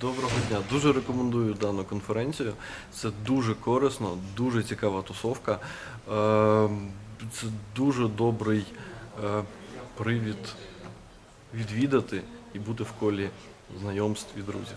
Доброго дня. Дуже рекомендую дану конференцію. Це дуже корисно, дуже цікава тусовка. Ем, це дуже добрий е, привід відвідати і бути в колі знайомств і друзів.